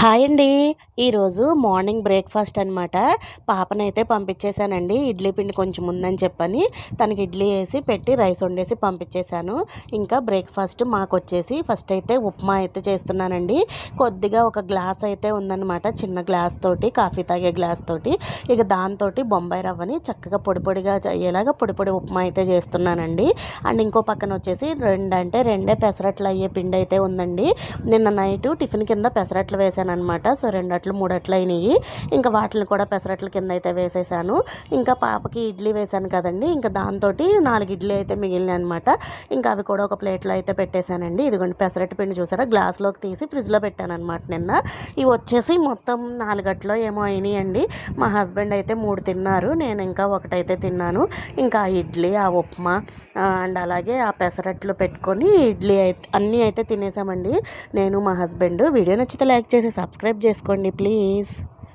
Hi అండి. ఈరోజు morning breakfast అనమాట పాపనైతే పంపించేశానండి. ఇడ్లీ పిండి కొంచెం ఉందని చెప్పని తనకి ఇడ్లీ వేసి పెట్టి రైస్ వండేసి పంపించేశాను. ఇంకా బ్రేక్ఫాస్ట్ మాకు వచ్చేసి ఫస్ట్ అయితే ఉప్మా అయితే చేస్తున్నానండి. కొద్దిగా ఒక గ్లాస్ అయితే ఉందన్నమాట. చిన్న గ్లాస్ తోటి కాఫీ తాగే గ్లాస్ తోటి. ఇక దాంతో బొంబాయి రవ్వని చక్కగా పొడి పొడిగా అయ్యేలాగా పొడి పొడి ఉప్మా అయితే చేస్తున్నానండి. అండ్ ఇంకో పక్కన వచ్చేసి రెండు అంటే రెండే పెసరట్లు అయ్యే పిండి అయితే ఉందండి. నిన్న నైట్ టిఫిన్ కింద పెసరట్లు వేసాను వేసాను అనమాట సో రెండట్లు మూడట్లు మూడు అయినాయి ఇంకా వాటిని కూడా పెసరట్ల కింద అయితే వేసేసాను. ఇంకా పాపకి ఇడ్లీ వేసాను కదండి. ఇంకా దాంతో నాలుగు ఇడ్లీ అయితే మిగిలినాయి అనమాట ఇంకా అవి కూడా ఒక ప్లేట్లో అయితే పెట్టేశానండి. ఇదిగోండి పెసరట్టు పిండి చూసారా? గ్లాస్లోకి తీసి ఫ్రిడ్జ్లో పెట్టాను అనమాట నిన్న. ఇవి వచ్చేసి మొత్తం నాలుగట్లో ఏమో అయినాయండి. మా హస్బెండ్ అయితే మూడు తిన్నారు. నేను ఇంకా ఒకటైతే తిన్నాను. ఇంకా ఇడ్లీ ఆ ఉప్మా అండ్ అలాగే ఆ పెసరట్లు పెట్టుకొని ఇడ్లీ అయితే అన్నీ అయితే తినేసామండి. నేను మా హస్బెండ్. వీడియో నచ్చితే లైక్ చేసేసి సబ్స్క్రైబ్ చేసుకోండి ప్లీజ్.